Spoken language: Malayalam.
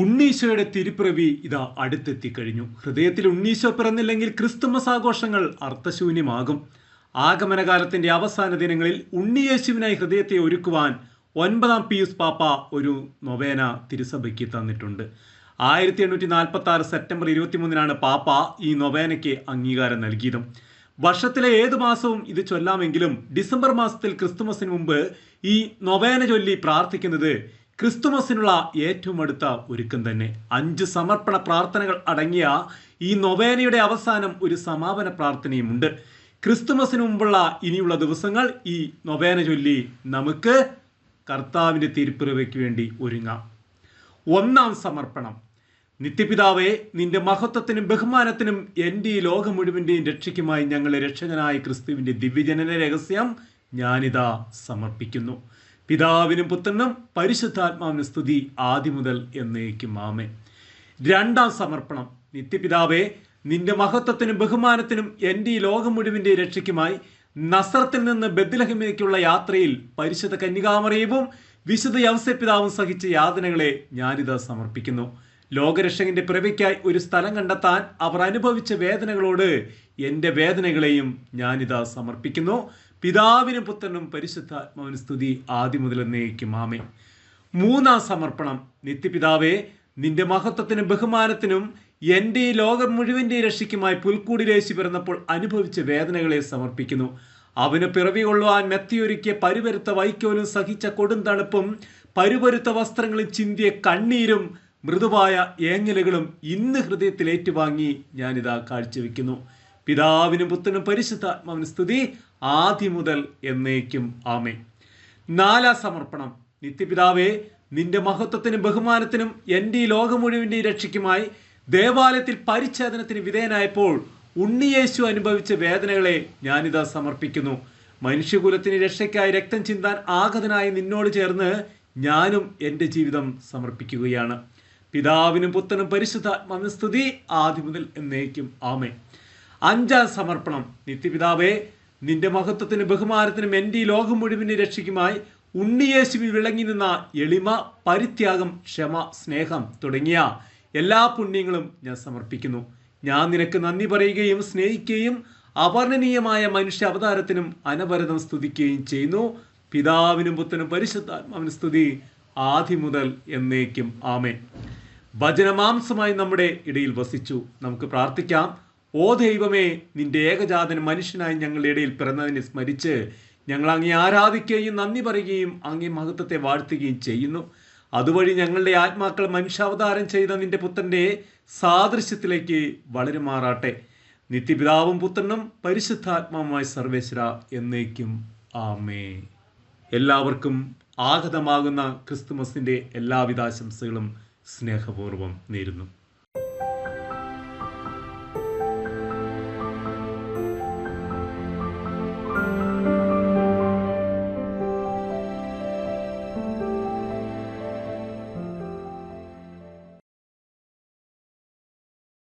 ഉണ്ണീശോയുടെ തിരുപ്പിറവി ഇതാ അടുത്തെത്തിക്കഴിഞ്ഞു. ഹൃദയത്തിൽ ഉണ്ണീശോ പിറന്നില്ലെങ്കിൽ ക്രിസ്തുമസ് ആഘോഷങ്ങൾ അർത്ഥശൂന്യമാകും. ആഗമനകാലത്തിന്റെ അവസാന ദിനങ്ങളിൽ ഉണ്ണിയേശുവിനായി ഹൃദയത്തെ ഒരുക്കുവാൻ ഒൻപതാം പിയൂസ് പാപ്പ ഒരു നൊവേന തിരുസഭയ്ക്ക് തന്നിട്ടുണ്ട്. ആയിരത്തി എണ്ണൂറ്റി നാൽപ്പത്തി ആറ് സെപ്റ്റംബർ ഇരുപത്തിമൂന്നിനാണ് പാപ്പ ഈ നൊവേനയ്ക്ക് അംഗീകാരം നൽകിയതും. വർഷത്തിലെ ഏത് മാസവും ഇത് ചൊല്ലാമെങ്കിലും ഡിസംബർ മാസത്തിൽ ക്രിസ്തുമസിന് മുമ്പ് ഈ നൊവേന ചൊല്ലി പ്രാർത്ഥിക്കുന്നത് ക്രിസ്തുമസിനുള്ള ഏറ്റവും അടുത്ത ഒരുക്കം തന്നെ. അഞ്ച് സമർപ്പണ പ്രാർത്ഥനകൾ അടങ്ങിയ ഈ നൊവേനയുടെ അവസാനം ഒരു സമാപന പ്രാർത്ഥനയുമുണ്ട്. ക്രിസ്തുമസിന് മുമ്പുള്ള ഇനിയുള്ള ദിവസങ്ങൾ ഈ നൊവേന ചൊല്ലി നമുക്ക് കർത്താവിന്റെ തിരുപ്പിറവയ്ക്ക് വേണ്ടി ഒരുങ്ങാം. ഒന്നാം സമർപ്പണം. നിത്യപിതാവേ നിന്റെ മഹത്വത്തിനും ബഹുമാനത്തിനും എന്റെ ഈ ലോകം മുഴുവന്റെയും രക്ഷയ്ക്കുമായി ഞങ്ങളെ രക്ഷകനായ ക്രിസ്തുവിന്റെ ദിവ്യജനന രഹസ്യം ഞാനിതാ സമർപ്പിക്കുന്നു. പിതാവിനും പുത്രനും പരിശുദ്ധാത്മാവിന് സ്തുതി ആദ്യം മുതൽ എന്നേക്കും ആമേ രണ്ടാം സമർപ്പണം. നിത്യപിതാവേ നിന്റെ മഹത്വത്തിനും ബഹുമാനത്തിനും എന്റെ ഈ ലോകം മുഴുവിന്റെ രക്ഷയ്ക്കുമായി നസറത്തിൽ നിന്ന് ബദ്ലഹമിലേക്കുള്ള യാത്രയിൽ പരിശുദ്ധ കന്യകാമറിയവും വിശുദ്ധ യവസപിതാവും സഹിച്ച യാതനകളെ ഞാനിത് സമർപ്പിക്കുന്നു. ലോകരക്ഷകന്റെ പിറവിക്കായി ഒരു സ്ഥലം കണ്ടെത്താൻ അവർ അനുഭവിച്ച വേദനകളോട് എന്റെ വേദനകളെയും ഞാനിതാ സമർപ്പിക്കുന്നു. പിതാവിനും പുത്രനും പരിശുദ്ധാത്മാവിന് സ്തുതി. ആദ്യം മുതൽ ആമേ മൂന്നാം സമർപ്പണം. നിത്യപിതാവേ നിന്റെ മഹത്വത്തിനും ബഹുമാനത്തിനും എന്റെ ഈ ലോകം മുഴുവന്റെ രക്ഷയ്ക്കുമായി പുൽക്കൂടിലേശി പിറന്നപ്പോൾ അനുഭവിച്ച വേദനകളെ സമർപ്പിക്കുന്നു. അവന് പിറവി കൊള്ളുവാൻ മെത്തിയൊരുക്കിയ പരുവരുത്ത വൈക്കോലും സഹിച്ച കൊടും തണുപ്പും പരുവരുത്ത വസ്ത്രങ്ങളും ചിന്തിയ കണ്ണീരും മൃദുവായ ഏങ്ങലുകളും ഇന്ന് ഹൃദയത്തിൽ ഏറ്റുവാങ്ങി ഞാനിതാ കാഴ്ചവെക്കുന്നു. പിതാവിനും പുത്രനും പരിശുദ്ധാത്മാവിന് സ്തുതി. ആദ്യം മുതൽ എന്നേക്കും ആമേ നാലാം സമർപ്പണം. നിത്യപിതാവേ നിന്റെ മഹത്വത്തിനും ബഹുമാനത്തിനും എന്റെ ഈ ലോകം മുഴുവന്റെ രക്ഷയ്ക്കുമായി ദേവാലയത്തിൽ പരിച്ഛേദനത്തിന് വിധേയനായപ്പോൾ ഉണ്ണിയേശു അനുഭവിച്ച വേദനകളെ ഞാനിതാ സമർപ്പിക്കുന്നു. മനുഷ്യകുലത്തിന് രക്ഷയ്ക്കായി രക്തം ചിന്താൻ ആഗതനായി നിന്നോട് ചേർന്ന് ഞാനും എന്റെ ജീവിതം സമർപ്പിക്കുകയാണ്. പിതാവിനും പുത്രനും പരിശുദ്ധാത്മാവിനും സ്തുതി. ആദ്യം മുതൽ എന്നേക്കും ആമേ അഞ്ചാം സമർപ്പണം. നിത്യപിതാവേ നിന്റെ മഹത്വത്തിനും ബഹുമാനത്തിനും എന്റെ ഈ ലോകം മുഴുവനെ രക്ഷയ്ക്കുമായി ഉണ്ണിയേശുവിൽ വിളങ്ങി നിന്ന എളിമ പരിത്യാഗം ക്ഷമ സ്നേഹം തുടങ്ങിയ എല്ലാ പുണ്യങ്ങളും ഞാൻ സമർപ്പിക്കുന്നു. ഞാൻ നിനക്ക് നന്ദി പറയുകയും സ്നേഹിക്കുകയും അപർണനീയമായ മനുഷ്യ അവതാരത്തിനും അനവരതം സ്തുതിക്കുകയും ചെയ്യുന്നു. പിതാവിനും പുത്രനും പരിശുദ്ധാത്മാവിനും സ്തുതി ആദ്യം മുതൽ എന്നേക്കും. ആമേ ഭജനമാംസമായി നമ്മുടെ ഇടയിൽ വസിച്ചു. നമുക്ക് പ്രാർത്ഥിക്കാം. ഓ ദൈവമേ നിന്റെ ഏകജാതൻ മനുഷ്യനായി ഞങ്ങളുടെ ഇടയിൽ പിറന്നതിനെ സ്മരിച്ച് ഞങ്ങൾ അങ്ങേ ആരാധിക്കുകയും നന്ദി പറയുകയും അങ്ങേ മഹത്വത്തെ വാഴ്ത്തുകയും ചെയ്യുന്നു. അതുവഴി ഞങ്ങളുടെ ആത്മാക്കൾ മനുഷ്യാവതാരം ചെയ്ത നിന്റെ പുത്രന്റെ സാദൃശ്യത്തിലേക്ക് വളരുമാറാട്ടെ. നിത്യപിതാവും പുത്രനും പരിശുദ്ധാത്മാവുമായി സർവേശ്വര എന്നേക്കും ആമേ എല്ലാവർക്കും ആഗതമാകുന്ന ക്രിസ്തുമസിന്റെ എല്ലാവിധ ആശംസകളും സ്നേഹപൂർവം നേരുന്നു.